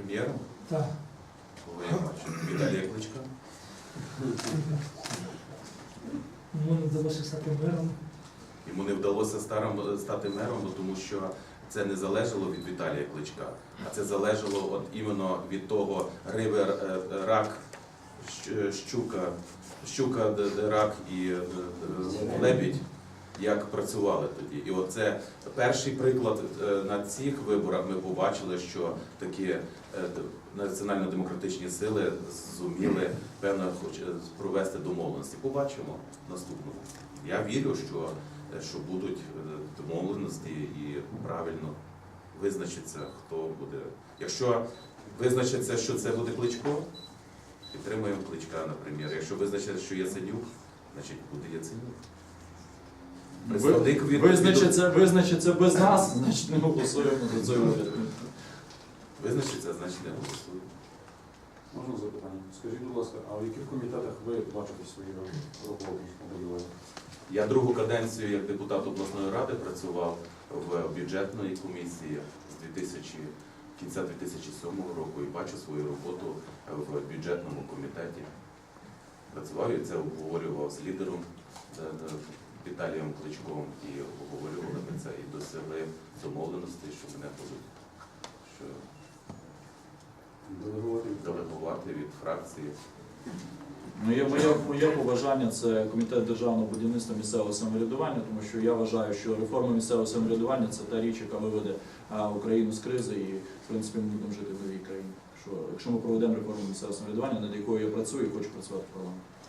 Прем'єром, Так. кого я бачу, Віталія Кличка. Йому не вдалося стати мером. Йому не вдалося старим стати мером, тому що це не залежало від Віталія Кличка, а це залежало от іменно від того риби, е, рак, щука, щука, рак і е, е, лебідь, як працювали тоді. І оце перший приклад е, на цих виборах ми побачили, що такі е, національно-демократичні сили зуміли певно е, провести домовленості. Побачимо наступного. Я вірю, що, що будуть домовленості і правильно визначиться, хто буде. Якщо визначиться, що це буде кличко, підтримуємо кличка, наприклад. Якщо визначиться, що Яценюк, значить буде Яценюк. Представник від Визначиться, визначиться без нас, значить не голосуємо за цей уряд. визначиться, значить не голосує. Можна запитання? Скажіть, будь ласка, а в яких комітетах ви бачите свої роботи? Я другу каденцію як депутат обласної ради працював в бюджетної комісії з 2000, кінця 2007 року і бачу свою роботу в бюджетному комітеті. Працював і це обговорював з лідером е, е, Віталієм Кличком і обговорювали ми це і досягли домовленості, що мене будуть що Делегувати від делегувати від фракції. Моє, моє, моє побажання це комітет державного будівництва місцевого самоврядування, тому що я вважаю, що реформа місцевого самоврядування це та річ, яка виведе Україну з кризи, і в принципі ми будемо жити в новій країні. Що якщо ми проведемо реформу місцевого самоврядування, над якою я працюю і хочу працювати в парламенті.